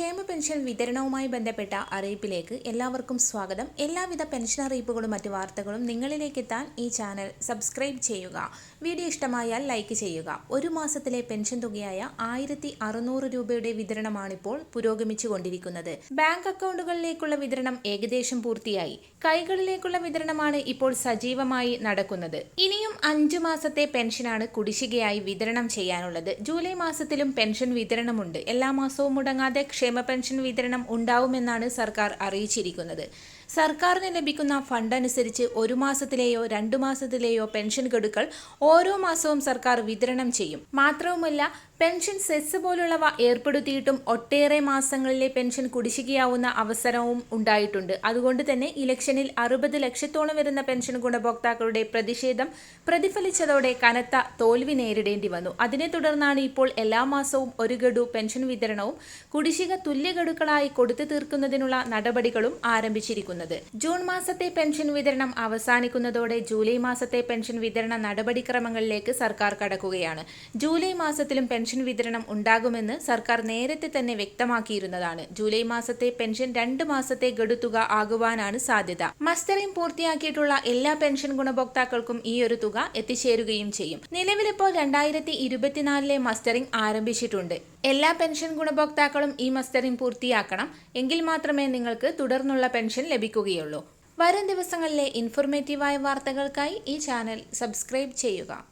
ക്ഷേമ പെൻഷൻ വിതരണവുമായി ബന്ധപ്പെട്ട അറിയിപ്പിലേക്ക് എല്ലാവർക്കും സ്വാഗതം. എല്ലാവിധ പെൻഷൻ അറിയിപ്പുകളും മറ്റു വാർത്തകളും നിങ്ങളിലേക്ക് എത്താൻ ഈ ചാനൽ സബ്സ്ക്രൈബ് ചെയ്യുക. വീഡിയോ ഇഷ്ടമായാൽ ലൈക്ക് ചെയ്യുക. ഒരു മാസത്തിലെ പെൻഷൻ തുകയായ ആയിരത്തി അറുന്നൂറ് രൂപയുടെ വിതരണമാണിപ്പോൾ പുരോഗമിച്ചുകൊണ്ടിരിക്കുന്നത്. ബാങ്ക് അക്കൗണ്ടുകളിലേക്കുള്ള വിതരണം ഏകദേശം പൂർത്തിയായി. കൈകളിലേക്കുള്ള വിതരണമാണ് ഇപ്പോൾ സജീവമായി നടക്കുന്നത്. ഇനിയും അഞ്ചു മാസത്തെ പെൻഷനാണ് കുടിശ്ശികയായി വിതരണം ചെയ്യാനുള്ളത്. ജൂലൈ മാസത്തിലും പെൻഷൻ വിതരണമുണ്ട്. എല്ലാ മാസവും മുടങ്ങാതെ ക്ഷേമ പെൻഷൻ വിതരണം ഉണ്ടാവുമെന്നാണ് സർക്കാർ അറിയിച്ചിരിക്കുന്നത്. സർക്കാരിന് ലഭിക്കുന്ന ഫണ്ട് അനുസരിച്ച് ഒരു മാസത്തിലെയോ രണ്ടു മാസത്തിലെയോ പെൻഷൻ ഗഡുക്കൾ ഓരോ മാസവും സർക്കാർ വിതരണം ചെയ്യും. മാത്രവുമല്ല പെൻഷൻ സെസ് പോലുള്ളവ ഏർപ്പെടുത്തിയിട്ടും ഒട്ടേറെ മാസങ്ങളിലെ പെൻഷൻ കുടിശ്ശികയാവുന്ന അവസരവും ഉണ്ടായിട്ടുണ്ട്. അതുകൊണ്ട് തന്നെ ഇലക്ഷനിൽ അറുപത് ലക്ഷത്തോളം വരുന്ന പെൻഷൻ ഗുണഭോക്താക്കളുടെ പ്രതിഷേധം പ്രതിഫലിച്ചതോടെ കനത്ത തോൽവി നേരിടേണ്ടി വന്നു. അതിനെ തുടർന്നാണ് ഇപ്പോൾ എല്ലാ മാസവും ഒരു ഗഡു പെൻഷൻ വിതരണവും കുടിശ്ശിക തുല്യ ഗഡുക്കളായി കൊടുത്തു തീർക്കുന്നതിനുള്ള നടപടികളും ആരംഭിച്ചിരിക്കുന്നത്. ജൂൺ മാസത്തെ പെൻഷൻ വിതരണം അവസാനിക്കുന്നതോടെ ജൂലൈ മാസത്തെ പെൻഷൻ വിതരണ നടപടിക്രമങ്ങളിലേക്ക് സർക്കാർ കടക്കുകയാണ്. ജൂലൈ മാസത്തിലും പെൻഷൻ വിതരണം ഉണ്ടാകുമെന്ന് സർക്കാർ നേരത്തെ തന്നെ വ്യക്തമാക്കിയിരുന്നതാണ്. ജൂലൈ മാസത്തെ പെൻഷൻ രണ്ട് മാസത്തെ ഗഡുതുക ആകുവാനാണ് സാധ്യത. മസ്റ്ററിംഗ് പൂർത്തിയാക്കിയിട്ടുള്ള എല്ലാ പെൻഷൻ ഗുണഭോക്താക്കൾക്കും ഈ ഒരു തുക എത്തിച്ചേരുകയും ചെയ്യും. നിലവിലിപ്പോൾ രണ്ടായിരത്തി ഇരുപത്തിനാലിലെ മസ്റ്ററിംഗ് ആരംഭിച്ചിട്ടുണ്ട്. എല്ലാ പെൻഷൻ ഗുണഭോക്താക്കളും ഈ മസ്റ്ററിംഗ് പൂർത്തിയാക്കണം. എങ്കിൽ മാത്രമേ നിങ്ങൾക്ക് തുടർന്നുള്ള പെൻഷൻ ലഭിക്കുകയുള്ളൂ. വരും ദിവസങ്ങളിലെ ഇൻഫോർമേറ്റീവായ വാർത്തകൾക്കായി ഈ ചാനൽ സബ്സ്ക്രൈബ് ചെയ്യുക.